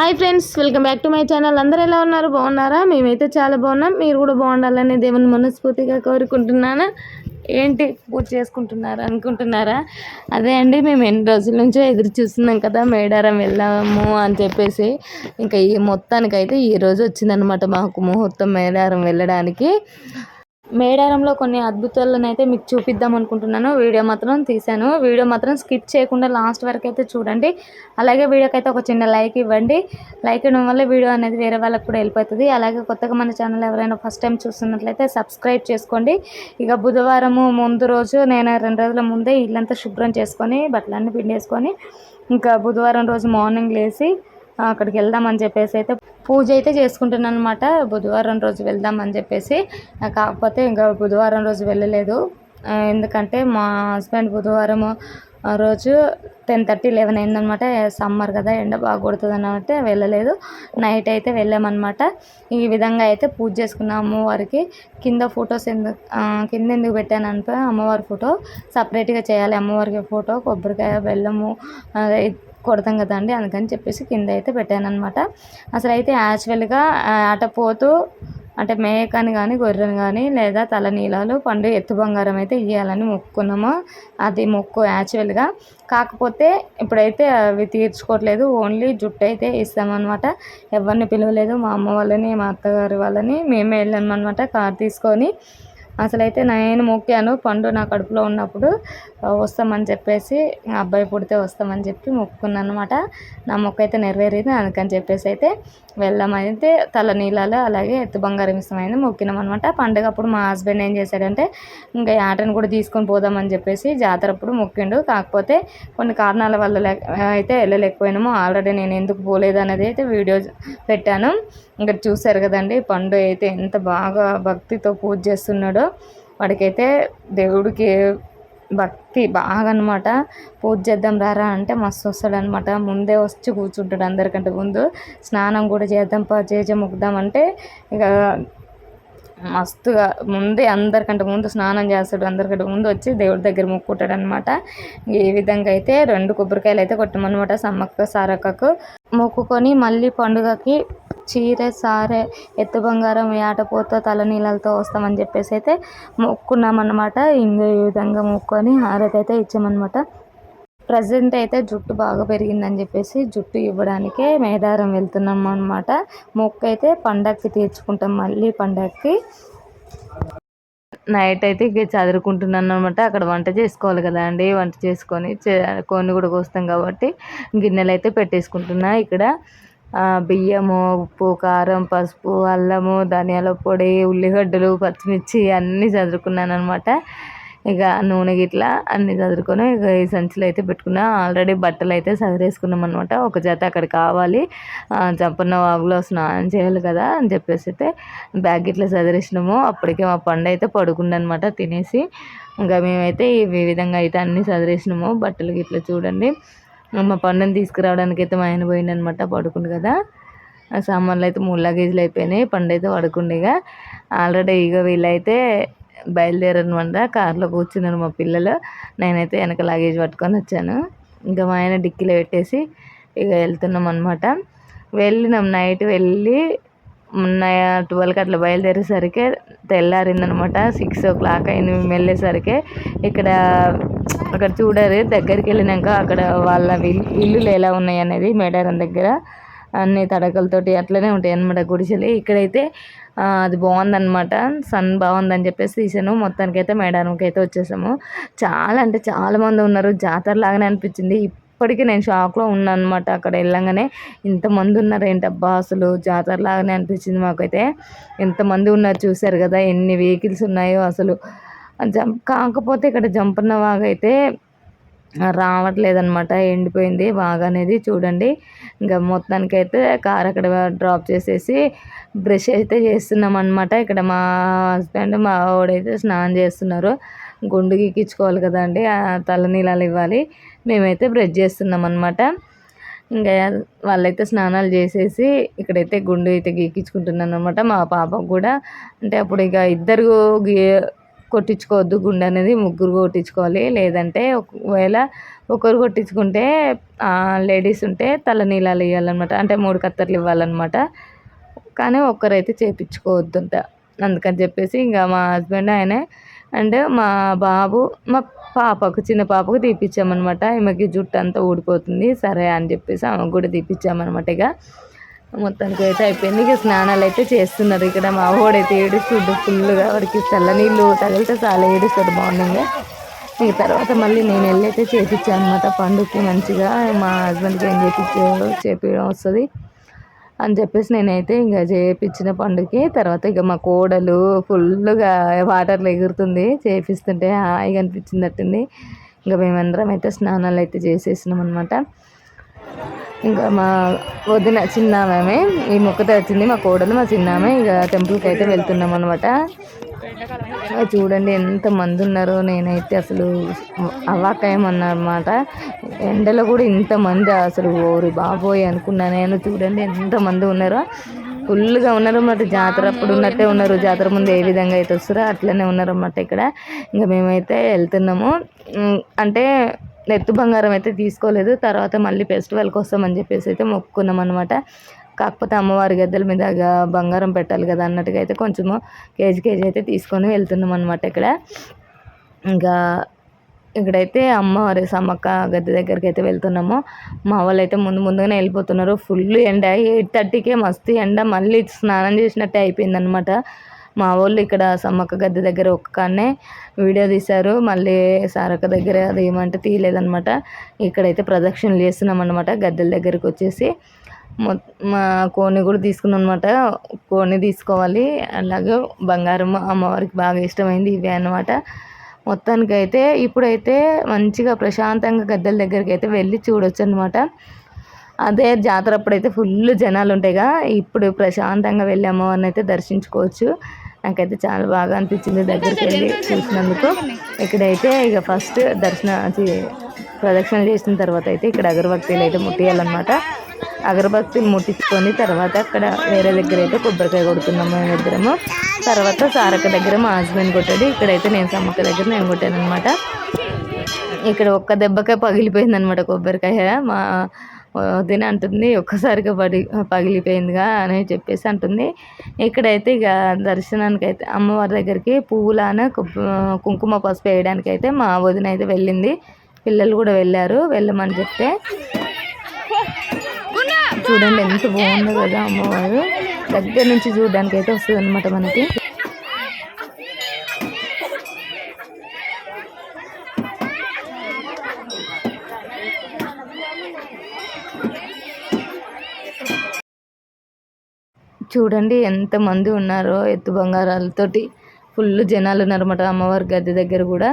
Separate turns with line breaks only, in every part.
Hi friends welcome back to my channel. అందరూ ఎలా ఉన్నారు? బాగున్నారా? మేమైతే చాలా బాగున్నాం. మీరు కూడా బాగుండాలని దేవుని మనస్ఫూర్తిగా కోరుకుంటున్నాను. ఏంటి పూజ చేసుకుంటున్నారా అనుకుంటున్నారా? అదే అండి మేము ఎన్ని రోజుల నుంచో ఎదురు చూస్తున్నాం కదా మేడారం వెళ్ళాము అని చెప్పేసి. ఇంకా ఈ మొత్తానికైతే ఈ రోజు వచ్చిందనమాట మాకు ముహూర్తం మేడారం వెళ్ళడానికి. మేడారంలో కొన్ని అద్భుతాలను అయితే మీకు చూపిద్దాం అనుకుంటున్నాను. వీడియో మాత్రం తీశాను. వీడియో మాత్రం స్కిప్ చేయకుండా లాస్ట్ వరకు అయితే చూడండి. అలాగే వీడియోకి అయితే ఒక చిన్న లైక్ ఇవ్వండి. లైక్ ఇవ్వడం వల్ల వీడియో అనేది వేరే వాళ్ళకి కూడా వెళ్ళిపోతుంది. అలాగే కొత్తగా మన ఛానల్ ఎవరైనా ఫస్ట్ టైం చూస్తున్నట్లయితే సబ్స్క్రైబ్ చేసుకోండి. ఇక బుధవారము ముందు రోజు నేను రెండు రోజుల ముందే ఇల్లంతా శుభ్రం చేసుకొని బట్టలన్నీ పిండేసుకొని ఇంకా బుధవారం రోజు మార్నింగ్ లేచి అక్కడికి వెళ్దామని చెప్పేసి అయితే పూజ అయితే చేసుకుంటున్నాను అనమాట బుధవారం రోజు వెళ్దామని చెప్పేసి. కాకపోతే ఇంకా బుధవారం రోజు వెళ్ళలేదు. ఎందుకంటే మా హస్బెండ్ బుధవారం రోజు టెన్ థర్టీ లెవెన్ అయిందనమాట సమ్మర్ కదా ఎండ బాగా కొడుతుంది అన్నమాట వెళ్ళలేదు. నైట్ అయితే వెళ్ళామన్నమాట. ఈ విధంగా అయితే పూజ చేసుకున్నాము అమ్మవారికి. కింద ఫొటోస్ ఎందుకు కింద ఎందుకు పెట్టాను అంటే అమ్మవారి ఫోటో. సపరేట్గా చేయాలి అమ్మవారికి ఫోటో కొబ్బరికాయ బెల్లము కొడతాం కదండి అందుకని చెప్పేసి కింద అయితే పెట్టాను అనమాట అసలు అయితే యాక్చువల్గా అట పోతూ అంటే మేకని కానీ గొర్రెని కానీ లేదా తలనీలాలు పండు ఎత్తు బంగారం అయితే ఇవ్వాలని మొక్కుకున్నాము. అది మొక్కు యాక్చువల్గా. కాకపోతే ఇప్పుడైతే అవి తీర్చుకోవట్లేదు ఓన్లీ జుట్టు అయితే ఇస్తామన్నమాట. ఎవరిని పిలవలేదు మా అమ్మ వాళ్ళని మా అత్తగారి వాళ్ళని మేమే వెళ్ళామన్నమాట కార్ తీసుకొని. అసలైతే నేను మొక్కాను పండు నా కడుపులో ఉన్నప్పుడు వస్తామని చెప్పేసి అబ్బాయి పుడితే వస్తామని చెప్పి మొక్కుకున్నాను అనమాట నా మొక్క అయితే నెరవేరింది అందుకని చెప్పేసి అయితే వెళ్ళామైతే తల నీళ్ళలో అలాగే ఎత్తు బంగారం ఇష్టమైంది మొక్కినాం అనమాట పండుగ అప్పుడు మా హస్బెండ్ ఏం చేశాడంటే ఇంకా ఆటను కూడా తీసుకొని పోదామని చెప్పేసి జాతర అప్పుడు మొక్కిండు. కాకపోతే కొన్ని కారణాల వల్ల అయితే వెళ్ళలేకపోయినాము. ఆల్రెడీ నేను ఎందుకు పోలేదు అనేది అయితే వీడియో పెట్టాను. ఇంకా చూశారు కదండి పండు అయితే ఎంత బాగా భక్తితో పూజ చేస్తున్నాడో. వాడికైతే దేవుడికి భక్తి బాగా అనమాట పూజ చేద్దాం రారా అంటే మస్తు వస్తాడనమాట. ముందే వచ్చి కూర్చుంటాడు అందరికంటే ముందు. స్నానం కూడా చేద్దాం పా చేజ ముగ్గుదాం అంటే ఇక మస్తుగా ముందే అందరికంటే ముందు స్నానం చేస్తాడు అందరికంటే ముందు వచ్చి దేవుడి దగ్గర మొక్కుంటాడు అనమాట ఈ విధంగా అయితే రెండు కొబ్బరికాయలు అయితే కొట్టమన్నమాట సమ్మక్క సారక్కకు. మొక్కుకొని మళ్ళీ పండుగకి చీర సారె ఎత్తు బంగారం ఏటపోతో తలనీళ్ళతో వస్తామని చెప్పేసి అయితే మొక్కున్నామన్నమాట. ఇంకా ఈ విధంగా మొక్కుకొని హారతి అయితే ఇచ్చామన్నమాట. ప్రజెంట్ అయితే జుట్టు బాగా పెరిగిందని చెప్పేసి జుట్టు ఇవ్వడానికే మేధారం వెళ్తున్నాం అనమాట మొక్క అయితే పండక్కి తీర్చుకుంటాం మళ్ళీ పండక్కి. నైట్ అయితే ఇక చదువుకుంటున్నాను అనమాట అక్కడ వంట చేసుకోవాలి కదా అండి. వంట చేసుకొని కొన్ని కూడా కోస్తాం కాబట్టి గిన్నెలు అయితే పెట్టేసుకుంటున్నా ఇక్కడ. బియ్యము ఉప్పు కారం పసుపు అల్లము ధనియాల పొడి ఉల్లిగడ్డలు పచ్చిమిర్చి అన్నీ చదువుకున్నాను అనమాట ఇక నూనె గిట్లా అన్నీ చదువుకొని ఇక ఈ సంచిలో అయితే పెట్టుకున్నా. ఆల్రెడీ బట్టలు అయితే సదిరేసుకున్నాం అనమాట ఒక జత అక్కడ కావాలి. చంపన్న వాగులో స్నానం చేయాలి కదా అని చెప్పేసి అయితే బ్యాగ్ ఇట్లా సదిరేసినాము. అప్పటికే మా పండు అయితే పడుకుండనమాట తినేసి. ఇంకా మేమైతే ఈ విధంగా అయితే అన్నీ సదిరేసినాము. బట్టలు గిట్ల చూడండి. మా పండుని తీసుకురావడానికి అయితే మా ఆయన పోయిండనమాట పడుకుండు కదా. సామాన్లు అయితే మూడు లగేజీలు అయిపోయినాయి. పండు అయితే పడుకుండేగా ఆల్రెడీ ఇక వీళ్ళైతే బయలుదేరనమాట కార్లో కూర్చున్నాను మా పిల్లలు. నేనైతే వెనక లగేజ్ పట్టుకొని వచ్చాను. ఇంకా మా ఆయన డిక్కీలో పెట్టేసి ఇక వెళ్తున్నాం అనమాట వెళ్ళినాం. నైట్ వెళ్ళి మొన్న ట్వెల్వ్కి అట్లా బయలుదేరేసరికి తెల్లారిందనమాట సిక్స్ ఓ క్లాక్ అయింది. మేము వెళ్ళేసరికి ఇక్కడ అక్కడ చూడరు. దగ్గరికి వెళ్ళినాక అక్కడ వాళ్ళ ఇల్లులు ఎలా ఉన్నాయి అనేది మేడారం దగ్గర అన్ని తడకలతోటి అట్లనే ఉంటాయి అనమాట గుడిసెలు. ఇక్కడైతే అది బాగుందన్నమాట. సన్ బాగుందని చెప్పేసి తీసాను. మొత్తానికైతే మేడానికి అయితే వచ్చేసాము. చాలా అంటే చాలామంది ఉన్నారు. జాతర లాగానే అనిపించింది. ఇప్పటికీ నేను షాక్లో ఉన్నాను అనమాట అక్కడ వెళ్ళంగానే ఇంతమంది ఉన్నారు. ఏంటబ్బా అసలు జాతర లాగానే అనిపించింది మాకైతే. ఎంతమంది ఉన్నారు చూశారు కదా. ఎన్ని వెహికల్స్ ఉన్నాయో అసలు. జంప్ కాకపోతే ఇక్కడ జంపన్న వాగైతే రావట్లేదనమాట ఎండిపోయింది బాగా అనేది చూడండి. ఇంకా మొత్తానికి అయితే కార్ అక్కడ డ్రాప్ చేసేసి బ్రష్ అయితే చేస్తున్నాం అనమాట ఇక్కడ మా హస్బెండ్ మా ఆవిడైతే స్నానం చేస్తున్నారు. గుండు గీకించుకోవాలి కదండి తలనీలాలు ఇవ్వాలి. మేమైతే బ్రష్ చేస్తున్నాం అనమాట ఇంకా వాళ్ళైతే స్నానాలు చేసేసి ఇక్కడైతే గుండు అయితే గీకించుకుంటున్నాను అనమాట మా పాపకు కూడా. అంటే అప్పుడు ఇక ఇద్దరు కొట్టించుకోవద్దు గుండె అనేది ముగ్గురు కొట్టించుకోవాలి. లేదంటే ఒకవేళ ఒకరు కొట్టించుకుంటే లేడీస్ ఉంటే తల నీళ్ళాలు ఇవ్వాలన్నమాట. అంటే మూడు కత్తర్లు ఇవ్వాలన్నమాట. కానీ ఒక్కరైతే చేపించుకోవద్దంట అందుకని చెప్పేసి ఇంకా మా హస్బెండ్ ఆయనే అండ్ మా బాబు మా పాపకు చిన్న పాపకు తీపిచ్చామన్నమాట. ఈమెకి జుట్టు అంతా ఊడిపోతుంది. సరే అని చెప్పేసి ఆమెకు కూడా తీపిచ్చామన్నమాట ఇక. మొత్తానికి అయితే అయిపోయింది. ఇక స్నానాలు అయితే చేస్తున్నారు. ఇక్కడ మా వాడైతే ఏడుస్తుండ్రు ఫుల్గా వాడికి చల్ల నీళ్ళు తగిలితే చాలా ఏడుస్తాడు మార్నింగ్ ఇక తర్వాత మళ్ళీ నేను వెళ్ళి అయితే చేపించాను అనమాట పండుగకి మంచిగా మా హస్బెండ్కి ఏం చేపించారు చేపించడం వస్తుంది అని చెప్పేసి నేనైతే ఇంకా చేయించిన పండుగకి తర్వాత ఇక మా కోడలు ఫుల్గా వాటర్లో ఎగురుతుంది. చేపిస్తుంటే హాయిగా అనిపించిందట్టుంది. ఇంకా మేమందరం అయితే స్నానాలు అయితే చేసేసినాం అనమాట ఇంకా మా వదిన చిన్నామే ఈ మొక్కతో వచ్చింది మా కోడలు మా చిన్నామే. ఇక టెంపుల్కి అయితే వెళ్తున్నాం అనమాట చూడండి ఎంత మంది ఉన్నారో నేనైతే అసలు అవాకాయమన్నమాట ఎండలో కూడా ఇంతమంది అసలు ఓరి బాబోయ్ అనుకున్నా నేను. చూడండి ఎంతమంది ఉన్నారో. ఫుల్గా ఉన్నారు మరి జాతర అప్పుడు ఉన్నట్టే ఉన్నారు. జాతర ముందు ఏ విధంగా అయితే వస్తారో అట్లనే ఉన్నారు అన్నమాట ఇక్కడ. ఇంకా మేమైతే వెళ్తున్నాము. అంటే నెత్తు బంగారం అయితే తీసుకోలేదు. తర్వాత మళ్ళీ ఫెస్టివల్ కోసం అని చెప్పేసి అయితే మొక్కుకున్నాం అనమాట కాకపోతే అమ్మవారి గద్దెల మీద బంగారం పెట్టాలి కదా అన్నట్టుగా అయితే కొంచెము కేజీ కేజీ అయితే తీసుకొని వెళ్తున్నాం అనమాట ఇక్కడ. ఇంకా ఇక్కడైతే అమ్మవారి సమ్మక్క గద్దె దగ్గరికి అయితే వెళ్తున్నాము. మా వాళ్ళు అయితే ముందు ముందుగానే వెళ్ళిపోతున్నారు. ఫుల్ ఎండ ఎయిట్ థర్టీకే మస్తు ఎండ. మళ్ళీ స్నానం చేసినట్టే అయిపోయిందనమాట మా వాళ్ళు ఇక్కడ సమ్మక్క గద్దె దగ్గర ఒక్కనే వీడియో తీశారు. మళ్ళీ సారక్క దగ్గర అది ఏమంటే తీయలేదనమాట ఇక్కడైతే ప్రదక్షిణలు చేస్తున్నాం అనమాట గద్దెల దగ్గరికి వచ్చేసి. మా కోణి కూడా తీసుకున్నాం అనమాట కోణి తీసుకోవాలి. అలాగే బంగారం అమ్మవారికి బాగా ఇష్టమైంది ఇవే అనమాట మొత్తానికి అయితే ఇప్పుడైతే మంచిగా ప్రశాంతంగా గద్దెల దగ్గరికి అయితే వెళ్ళి చూడొచ్చు అనమాట అదే జాతర అప్పుడైతే ఫుల్ జనాలు ఉంటాయిగా ఇప్పుడు ప్రశాంతంగా వెళ్ళాము అని అయితే దర్శించుకోవచ్చు. నాకైతే చాలా బాగా అనిపించింది దగ్గరికి వెళ్ళి చూసినందుకు. ఇక్కడైతే ఇక ఫస్ట్ దర్శన ప్రదక్షిణ చేసిన తర్వాత అయితే ఇక్కడ అగరబత్తీలు అయితే ముట్టియాలన్నమాట. అగరభక్తులు ముట్టించుకొని తర్వాత అక్కడ వేరే దగ్గర అయితే కొబ్బరికాయ కొడుతున్నాము మేము ఇద్దరము. తర్వాత సారక్క దగ్గర మా హస్బెండ్ కొట్టాడు. ఇక్కడైతే నేను సమ్మక్క దగ్గర నేను కొట్టాను అనమాట ఇక్కడ ఒక్క దెబ్బకే పగిలిపోయింది అనమాట కొబ్బరికాయ. మా వదిన అంటుంది ఒక్కసారిగా పడి పగిలిపోయిందిగా అని చెప్పేసి అంటుంది. ఇక్కడైతే ఇక దర్శనానికి అయితే అమ్మవారి దగ్గరికి పువ్వులాన కుంకుమ పసుపు వేయడానికి అయితే మా వదిన అయితే వెళ్ళింది. పిల్లలు కూడా వెళ్ళారు వెళ్ళమని చెప్తే చూడండి ఎంత బాగుందో కదా అమ్మవారు. దగ్గర నుంచి చూడడానికి అయితే వస్తుంది అనమాట మనకి. చూడండి ఎంతమంది ఉన్నారో ఎత్తు బంగారాలతోటి. ఫుల్ జనాలు ఉన్నారన్నమాట అమ్మవారి గద్దె దగ్గర కూడా.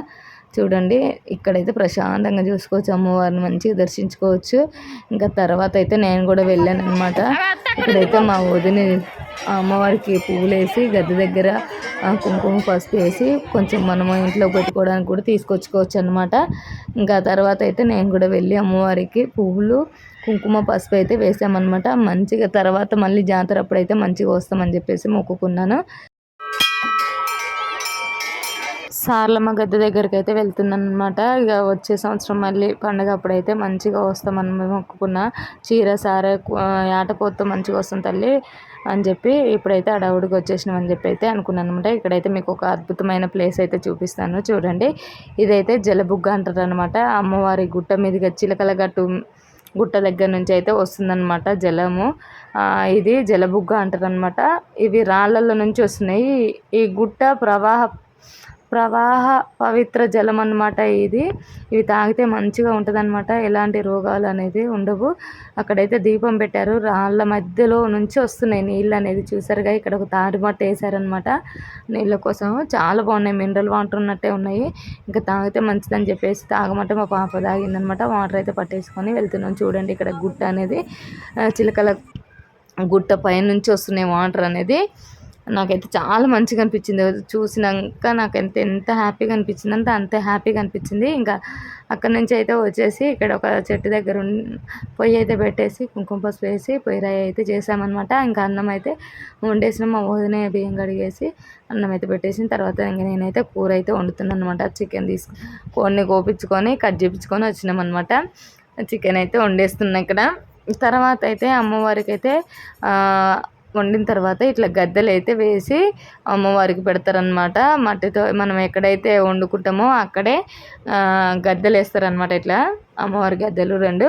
చూడండి ఇక్కడైతే ప్రశాంతంగా చూసుకోవచ్చు. అమ్మవారిని మంచిగా దర్శించుకోవచ్చు. ఇంకా తర్వాత అయితే నేను కూడా వెళ్ళాను అనమాట ఇక్కడైతే మా వదిన అమ్మవారికి పువ్వులు వేసి గద్దె దగ్గర కుంకుమ పసుపు వేసి కొంచెం మనము ఇంట్లో పెట్టుకోవడానికి కూడా తీసుకొచ్చుకోవచ్చు అనమాట ఇంకా తర్వాత అయితే నేను కూడా వెళ్ళి అమ్మవారికి పువ్వులు కుంకుమ పసుపు అయితే వేసామన్నమాట. మంచిగా తర్వాత మళ్ళీ జాతర అప్పుడైతే మంచిగా వస్తామని చెప్పేసి మొక్కుకున్నాను. సార్లమ్మ గద్దె దగ్గరికి అయితే వెళ్తుందనమాట ఇక వచ్చే సంవత్సరం మళ్ళీ పండగ అప్పుడైతే మంచిగా వస్తామని మొక్కుకున్న. చీర సారే ఆటపోతూ మంచిగా వస్తుంది తల్లి అని చెప్పి ఇప్పుడైతే అడవుడికి వచ్చేసినామని చెప్పి అయితే అనుకున్నాను అనమాట ఇక్కడైతే మీకు ఒక అద్భుతమైన ప్లేస్ అయితే చూపిస్తాను. చూడండి. ఇదైతే జలబుగ్గ అంటారు అనమాట అమ్మవారి గుట్ట మీదుగా చిలకల గట్టు గుట్ట దగ్గర నుంచి అయితే వస్తుందన్నమాట జలము. ఇది జలబుగ్గ అంటారు అనమాట ఇవి రాళ్ళల్లో నుంచి వస్తున్నాయి. ఈ గుట్ట ప్రవాహ ప్రవాహ పవిత్ర జలం అనమాట ఇది. ఇవి తాగితే మంచిగా ఉంటుంది అనమాట ఎలాంటి రోగాలు అనేది ఉండవు. అక్కడైతే దీపం పెట్టారు. రాళ్ళ మధ్యలో నుంచి వస్తున్నాయి నీళ్ళు అనేది. చూసారుగా ఇక్కడ ఒక తాటిమట్ట వేసారనమాట నీళ్ళ కోసం చాలా బాగున్నాయి. మినరల్ వాటర్ ఉన్నట్టే ఉన్నాయి. ఇంకా తాగితే మంచిదని చెప్పేసి తాగమంటే మా పాప తాగిందనమాట వాటర్ అయితే పట్టేసుకొని వెళ్తున్నాం. చూడండి ఇక్కడ గుట్ట అనేది. చిలకల గుట్ట పైనుంచి వస్తున్నాయి వాటర్ అనేది. నాకైతే చాలా మంచిగా అనిపించింది. చూసినాక నాకు ఎంత ఎంత హ్యాపీగా అనిపించింది అంటే అంతే హ్యాపీగా అనిపించింది. ఇంకా అక్కడ నుంచి అయితే వచ్చేసి ఇక్కడ ఒక చెట్టు దగ్గర పొయ్యి అయితే పెట్టేసి కుంకుమ పసుపు వేసి పొయ్యి రాయి అయితే చేసామన్నమాట. ఇంకా అన్నం అయితే వండేసిన. మా వదిన బియ్యం కడిగేసి అన్నం అయితే పెట్టేసిన తర్వాత ఇంకా నేనైతే కూర అయితే వండుతున్నాను అనమాట చికెన్ తీసుకు కోడిని కోపించుకొని కట్ చేపించుకొని వచ్చినాం అనమాట చికెన్ అయితే వండేస్తున్నా ఇక్కడ. తర్వాత అయితే అమ్మవారికి అయితే వండిన తర్వాత ఇట్లా గద్దెలు అయితే వేసి అమ్మవారికి పెడతారనమాట మట్టితో మనం ఎక్కడైతే వండుకుంటామో అక్కడే గద్దెలు వేస్తారనమాట ఇట్లా అమ్మవారి గద్దెలు రెండు.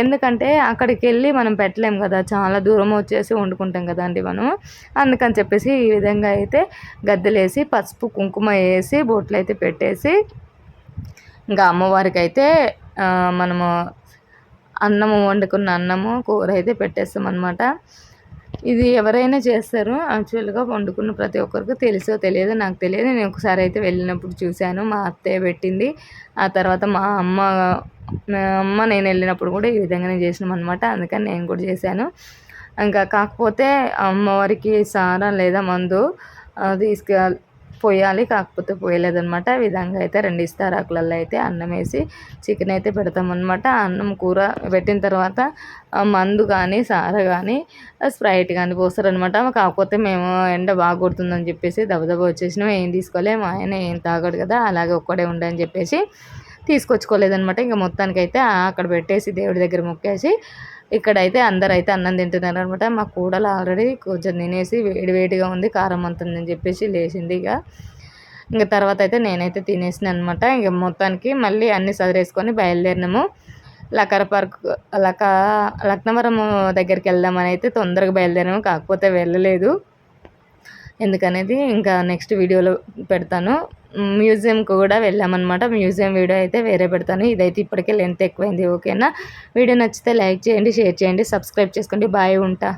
ఎందుకంటే అక్కడికి వెళ్ళి మనం పెట్టలేం కదా చాలా దూరం వచ్చేసి వండుకుంటాం కదా అండి మనం. అందుకని చెప్పేసి ఈ విధంగా అయితే గద్దెలు వేసి పసుపు కుంకుమ వేసి బొట్లు అయితే పెట్టేసి ఇంకా అమ్మవారికి అయితే మనము అన్నము వండుకున్న అన్నము కూర అయితే పెట్టేస్తాం అనమాట ఇది ఎవరైనా చేస్తారు యాక్చువల్గా వండుకున్న ప్రతి ఒక్కరికి తెలుసో తెలియదు నాకు తెలియదు. నేను ఒకసారి అయితే వెళ్ళినప్పుడు చూశాను. మా అత్తయ్య పెట్టింది. ఆ తర్వాత మా అమ్మ మా అమ్మ నేను వెళ్ళినప్పుడు కూడా ఈ విధంగానే చేసినాం అనమాట అందుకని నేను కూడా చేశాను. ఇంకా కాకపోతే అమ్మవారికి సారా లేదా మందు తీసుకెళ్ళి పోయాలి కాకపోతే పోయలేదనమాట ఈ విధంగా అయితే రెండు ఇస్తారాకులలో అయితే అన్నం వేసి చికెన్ అయితే పెడతామన్నమాట. అన్నం కూర పెట్టిన తర్వాత మందు కానీ సార కానీ స్ప్రైట్ కానీ పోస్తారనమాట కాకపోతే మేము ఎండ బాగా కొడుతుందని చెప్పేసి దబదబ వచ్చేసినాం. ఏం తీసుకోలే మా ఆయన ఏం తాగడు కదా అలాగే ఒక్కడే ఉండని చెప్పేసి తీసుకొచ్చుకోలేదనమాట ఇంకా మొత్తానికైతే అక్కడ పెట్టేసి దేవుడి దగ్గర మొక్కేసి ఇక్కడైతే అందరు అయితే అన్నం తింటున్నారు అనమాట మా కూడలు ఆల్రెడీ కొంచెం తినేసి వేడివేడిగా ఉంది కారం అంతుందని చెప్పేసి లేచింది ఇక. ఇంకా తర్వాత అయితే నేనైతే తినేసిన అనమాట ఇంక మొత్తానికి మళ్ళీ అన్ని సదిరేసుకొని బయలుదేరినాము. లకర పార్క్ లక లక్నవరం దగ్గరికి వెళ్దామని అయితే తొందరగా బయలుదేరాము కాకపోతే వెళ్ళలేదు. ఎందుకనేది ఇంకా నెక్స్ట్ వీడియోలో పెడతాను. మ్యూజియంకి కూడా వెళ్ళామన్నమాట మ్యూజియం వీడియో అయితే వేరే పెడతాను. ఇదైతే ఇప్పటికే లెంత్ ఎక్కువైంది ఓకేనా? వీడియో నచ్చితే లైక్ చేయండి షేర్ చేయండి సబ్స్క్రైబ్ చేసుకోండి. బాయ్ ఉంటా.